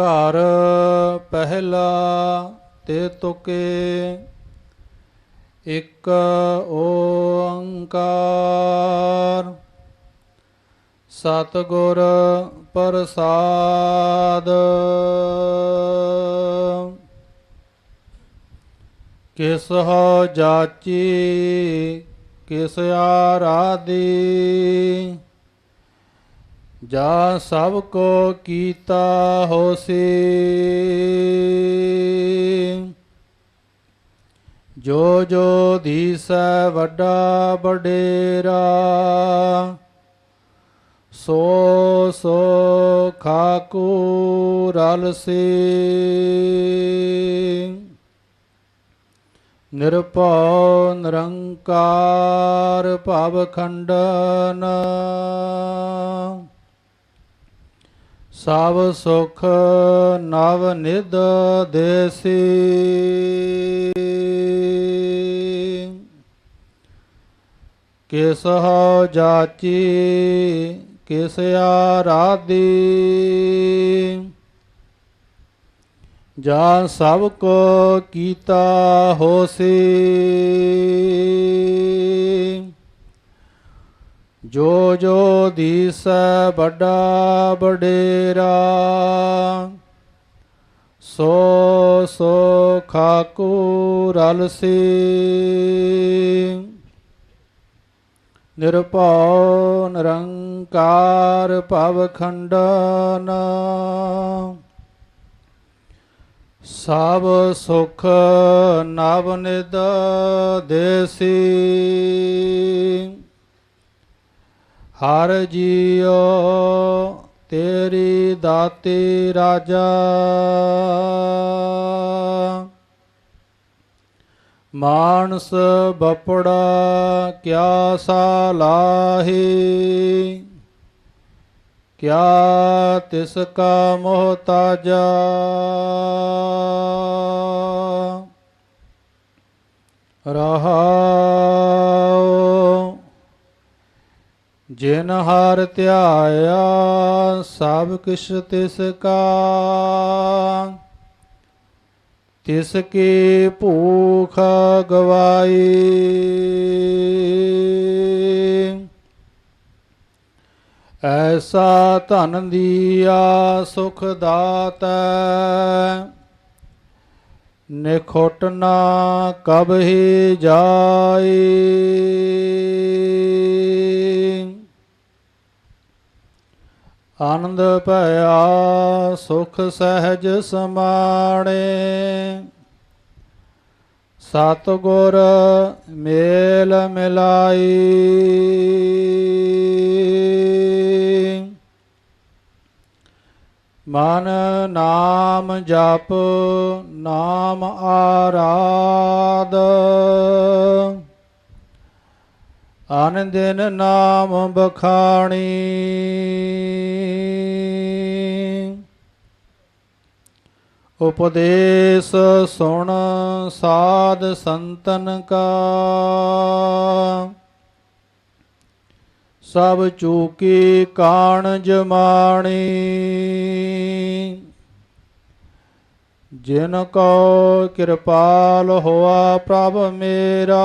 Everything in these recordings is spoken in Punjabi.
ਘਰ ਪਹਿਲਾ ਤੇ ਤੁਕੇ ਇੱਕ ਓੰਕਾਰ। ਸਤਿਗੁਰ ਪ੍ਰਸਾਦ। ਕਿਸ ਹੋ ਜਾਚੀ ਕਿਸ ਆਰਾਦੀ ਜਾ ਸਭ ਕੋ ਕੀਤਾ ਹੋਸੀ। ਜੋ ਜੋ ਦੀਸੈ ਵੱਡਾ ਬਡੇਰਾ ਸੋ ਸੋ ਖਾਕੂ ਰਲ ਸੀ। ਨਿਰਭਉ ਨਿਰੰਕਾਰ ਭਵ ਖੰਡਨ। ਸਭ ਸੁਖ ਨਵ ਨਿਦ ਦੇਸੀ। ਕਿਸ ਹੋ ਜਾਚੀ, ਕਿਸ ਆਰਾਦੀ ਜਾਂ ਸਭ ਕੋ ਕੀਤਾ ਹੋਸੀ। ਜੋ ਜੋ ਦੀਸੈ ਵੱਡਾ ਬਡੇਰਾ ਸੋ ਸੋ ਖਾਕੂ ਰਲ ਨਿਰਭਉ ਨਿਰੰਕਾਰ ਭਵ ਖੰਡਨ, ਸਭ ਸੁਖ ਨਵ ਨਿਦ ਦੇਸੀ। ਹਰ ਜੀਉ ਤੇਰੀ ਦਾਤੀ ਰਾਜਾ। ਮਾਨਸ ਬਪੜਾ ਕਿਆ ਸਾਲਾਹੀ। ਕਿਆ ਤਿਸ ਕਾ ਮੋਹਤਾਜਾ ਰਹਾਉ ਜਿਨ ਹਰ ਧਿਆਇਆ, ਸਭ ਕਿਛ ਤਿਸ ਕਾ। ਤਿਸ ਕੀ ਭੂਖ ਗਵਾਈ। ਐਸਾ ਧਨ ਦੀਆ ਸੁਖ ਦਾਤੈ, ਨਿਖੋਟ ਨਾ ਕਬਹੀ ਜਾਈ। ਆਨੰਦ ਭਇਆ ਸੁਖ ਸਹਿਜ ਸਮਾਣੇ। ਸਤਿਗੁਰ ਮੇਲ ਮਿਲਾਈ। ਮਨ ਨਾਮ ਜਪ ਨਾਮ ਆਰਾਧ। ਆਨ ਦਿਨ ਨਾਮ ਬਖਾਣੀ। ਉਪਦੇਸ਼ ਸੁਣ ਸਾਧ ਸੰਤਨ ਕਾ। ਸਭ ਚੂਕੀ ਕਾਣ ਜਮਾਣੀ ਜਿਨ ਕੋ ਕਿਰਪਾਲ ਹੋਆ ਪ੍ਰਭ ਮੇਰਾ।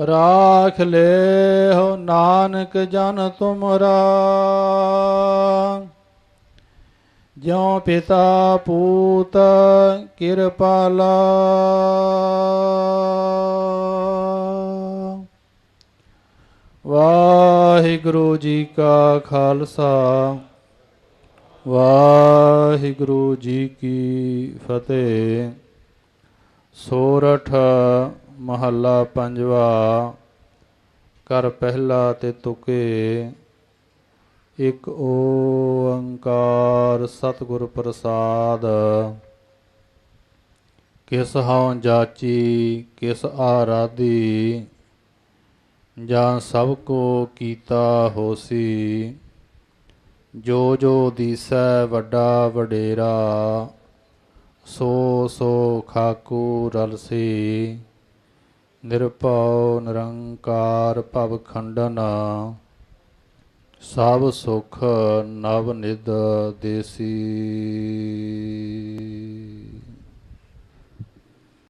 ਰਾਖ ਲੈ ਹੋ ਨਾਨਕ ਜਨ ਤੁਮਰਾ। ਜਿਉ ਪਿਤਾ ਪੂਤ ਕਿਰਪਾਲਾ ਵਾਹਿਗੁਰੂ ਜੀ ਕਾ ਖਾਲਸਾ। ਵਾਹਿਗੁਰੂ ਜੀ ਕੀ ਫਤਿਹ। ਸੋਰਠ ਮਹੱਲਾ ਪੰਜਵਾ ਕਰ ਪਹਿਲਾ ਤੇ ਤੁਕੇ, ਇਕ ਓੰਕਾਰ ਸਤਿਗੁਰ ਪ੍ਰਸਾਦ। ਕਿਸ ਹਉ ਜਾਚੀ, ਕਿਸ ਆਰਾਧੀ, ਜਾਂ ਸਭ ਕੋ ਕੀਤਾ ਹੋਸੀ, ਜੋ ਜੋ ਦੀਸੈ ਵੱਡਾ ਵਡੇਰਾ, ਸੋ ਸੋ ਖਾਕੂ ਰਲਸੀ। ਨਿਰਭਉ ਨਿਰੰਕਾਰ ਭਵ ਖੰਡਨ ਸਭ ਸੁਖ ਨਵ ਨਿਦ ਦੇਸੀ।